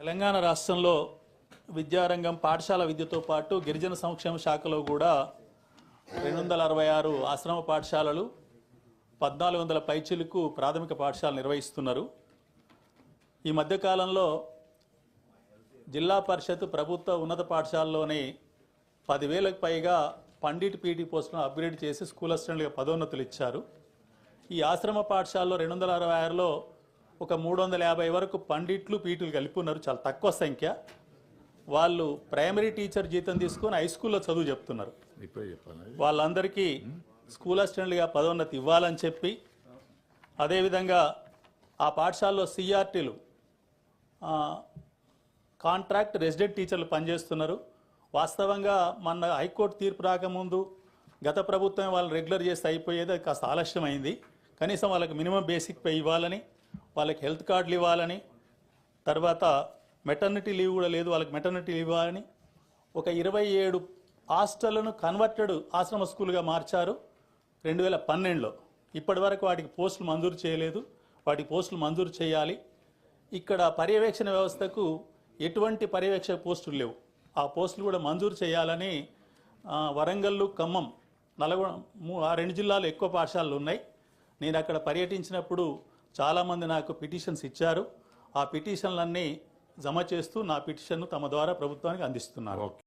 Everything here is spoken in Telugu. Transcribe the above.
తెలంగాణ రాష్ట్రంలో విద్యారంగం పాఠశాల విద్యతో పాటు గిరిజన సంక్షేమ శాఖలో కూడా రెండు వందల అరవై ఆరు ఆశ్రమ పాఠశాలలు పద్నాలుగు వందల పైచిలకు ప్రాథమిక పాఠశాలలు నిర్వహిస్తున్నారు. ఈ మధ్యకాలంలో జిల్లా పరిషత్ ప్రభుత్వ ఉన్నత పాఠశాలలోని పదివేలకు పైగా పండిట్ పీటీ పోస్టులను అప్గ్రేడ్ చేసి స్కూల్ అసిస్టెంట్గా పదోన్నతులు ఇచ్చారు. ఈ ఆశ్రమ పాఠశాలలో రెండు వందల అరవై ఆరులో ఒక మూడు వందల యాభై వరకు పండిట్లు పీటీలు కలిపి ఉన్నారు చాలా తక్కువ సంఖ్య. వాళ్ళు ప్రైమరీ టీచర్ జీతం తీసుకొని హై స్కూల్లో చదువు చెప్తున్నారు. వాళ్ళందరికీ స్కూల్ అసిస్టెంట్లుగా పదోన్నతి ఇవ్వాలని చెప్పి అదేవిధంగా ఆ పాఠశాలలో సిఆర్టీలు కాంట్రాక్ట్ రెసిడెంట్ టీచర్లు పనిచేస్తున్నారు. వాస్తవంగా మన హైకోర్టు తీర్పు రాకముందు గత ప్రభుత్వం వాళ్ళు రెగ్యులర్ చేస్తే అయిపోయేది కాస్త ఆలస్యమైంది. కనీసం వాళ్ళకి మినిమం బేసిక్ పే ఇవ్వాలని వాళ్ళకి హెల్త్ కార్డులు ఇవ్వాలని తర్వాత మెటర్నిటీ లీవ్ కూడా లేదు వాళ్ళకి మెటర్నిటీ ఇవ్వాలని ఒక ఇరవై ఏడు హాస్టళ్ళను కన్వర్టెడ్ ఆశ్రమ స్కూల్గా మార్చారు రెండు వేల పన్నెండులో. ఇప్పటి వరకు వాటికి పోస్టులు మంజూరు చేయలేదు. వాటికి పోస్టులు మంజూరు చేయాలి. ఇక్కడ పర్యవేక్షణ వ్యవస్థకు ఎటువంటి పర్యవేక్షక పోస్టులు లేవు. ఆ పోస్టులు కూడా మంజూరు చేయాలని వరంగల్లు ఖమ్మం నల్గొండ ఆ రెండు జిల్లాలు ఎక్కువ పాఠశాలలు ఉన్నాయి. నేను అక్కడ పర్యటించినప్పుడు చాలామంది నాకు పిటిషన్స్ ఇచ్చారు. ఆ పిటిషన్లన్నీ జమ చేస్తూ నా పిటిషన్ను తమ ద్వారా ప్రభుత్వానికి అందిస్తున్నారు. ఓకే.